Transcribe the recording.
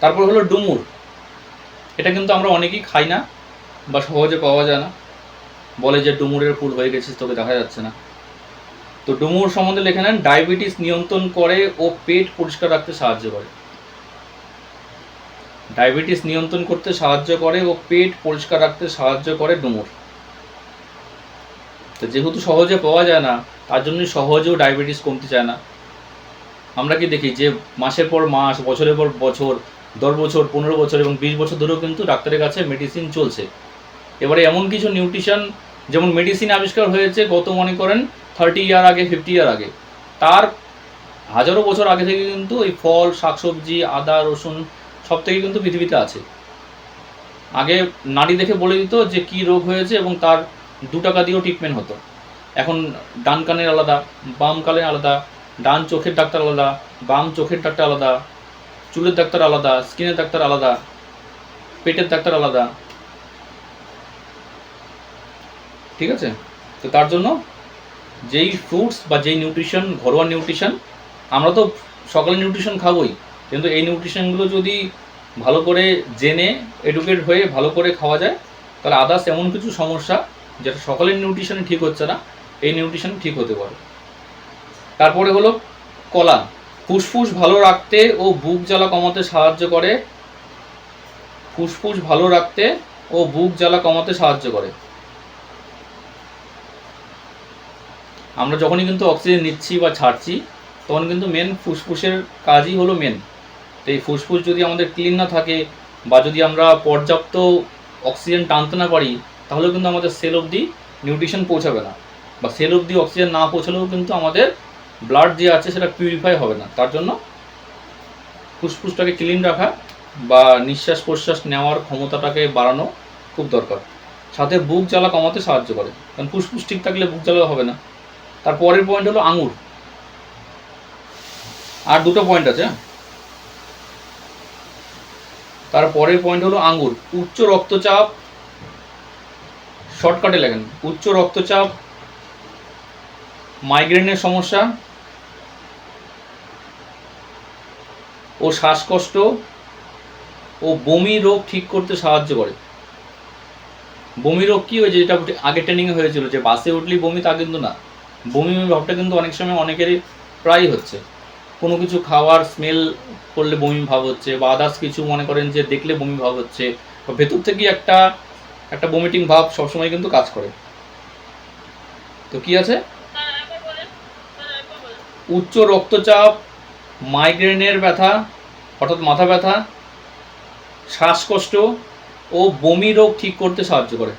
তারপর হলো ডুমুর। এটা কিন্তু আমরা অনেকেই খাই না বা সহজে পাওয়া যায় না। বলে যে ডুমুরের ফুল হয়ে গেছে তোকে দেখা যাচ্ছে না। তো ডুমুর সম্বন্ধে লেখে নেন, ডায়াবেটিস নিয়ন্ত্রণ করে ও পেট পরিষ্কার রাখতে সাহায্য করে। ডায়াবেটিস নিয়ন্ত্রণ করতে সাহায্য করে ও পেট পরিষ্কার রাখতে সাহায্য করে ডুমুর। তো যেহেতু সহজে পাওয়া যায় না, তার জন্যই সহজেও ডায়াবেটিস কমতে চায় না। আমরা কি দেখি যে মাসের পর মাস, বছরের পর বছর দশ বছর, পনেরো বছর এবং বিশ বছর ধরেও কিন্তু ডাক্তারের কাছে মেডিসিন চলছে। এবারে এমন কিছু নিউট্রিশন যেমন মেডিসিন আবিষ্কার হয়েছে গত মনে করেন থার্টি ইয়ার আগে ফিফটি ইয়ার আগে। তার হাজারো বছর আগে থেকে কিন্তু এই ফল, শাকসবজি, আদা, রসুন সব থেকে কিন্তু পৃথিবীতে আছে। আগে নাড়ি দেখে বলে দিত যে কি রোগ হয়েছে এবং তার দু টাকা দিয়েও ট্রিটমেন্ট হতো। এখন ডান কানের আলাদা, বাম কানের আলাদা, ডান চোখের ডাক্তার আলাদা, বাম চোখের ডাক্তার আলাদা চুলের ডাক্তার আলাদা, স্কিনের ডাক্তার আলাদা, পেটের ডাক্তার আলাদা। ঠিক আছে? তো তার জন্য যেই ফ্রুটস বা যেই নিউট্রিশন ঘরোয়া নিউট্রিশন আমরা তো সকালে নিউট্রিশন খাবোই, কিন্তু এই নিউট্রিশনগুলো যদি ভালো করে জেনে এডুকেট হয়ে ভালো করে খাওয়া যায়, তাহলে আদার্স এমন কিছু সমস্যা যেটা সকালের নিউট্রিশনে ঠিক হচ্ছে না, এই নিউট্রিশন ঠিক হতে পারে। তারপরে হলো কলা। ফুসফুস ভালো রাখতে ও বুক জ্বালা কমাতে সাহায্য করে। ফুসফুস ভালো রাখতে ও বুক জ্বালা কমাতে সাহায্য করে। আমরা যখনই কিন্তু অক্সিজেন নিচ্ছি বা ছাড়ছি, তখন কিন্তু মেন ফুসফুসের কাজই হলো মেন তো এই ফুসফুস যদি আমাদের ক্লিন না থাকে বা যদি আমরা পর্যাপ্ত অক্সিজেন টানতে না পারি, তাহলেও কিন্তু আমাদের সেল অবধি নিউট্রিশন পৌঁছাবে না। বা সেল অবধি অক্সিজেন না পৌঁছালেও কিন্তু আমাদের ব্লাড যে আছে সেটা পিউরিফাই হবে না। তার জন্য ফুসফুসটাকে ক্লিন রাখা বা নিঃশ্বাস প্রশ্বাস নেওয়ার ক্ষমতাটাকে বাড়ানো খুব দরকার। সাথে বুক জ্বালা কমাতে সাহায্য করে। কারণ ফুসফুস ঠিক থাকলে বুক জ্বালা হবে না। তার পরের পয়েন্ট হলো আঙুর। আর দুটো পয়েন্ট আছে হ্যাঁ? তার পরের পয়েন্ট হলো আঙুর। উচ্চ রক্তচাপ শর্টকাটে লেখেন। উচ্চ রক্তচাপ মাইগ্রেনের সমস্যা ও শ্বাসকষ্ট ও বমি রোগ ঠিক করতে সাহায্য করে। বমি রোগ কি হয়েছে যেটা আগে ট্রেনিংয়ে হয়েছিল যে বাসে উঠলেই বমি তা কিন্তু না। বমি বমি ভাবটা কিন্তু অনেক সময় অনেকেরই প্রায়ই হচ্ছে। কোনো কিছু খাওয়ার স্মেল করলে বমি ভাব হচ্ছে বা আদার্স কিছু মনে করেন যে দেখলে বমি ভাব হচ্ছে বা ভেতর থেকেই একটা একটা বমিটিং ভাব সবসময় কিন্তু কাজ করে। তো কি আছে? উচ্চ রক্তচাপ মাইগ্রেনের ব্যথা অর্থাৎ মাথা ব্যথা শ্বাসকষ্ট ও বমি রোগ ঠিক করতে সাহায্য করে।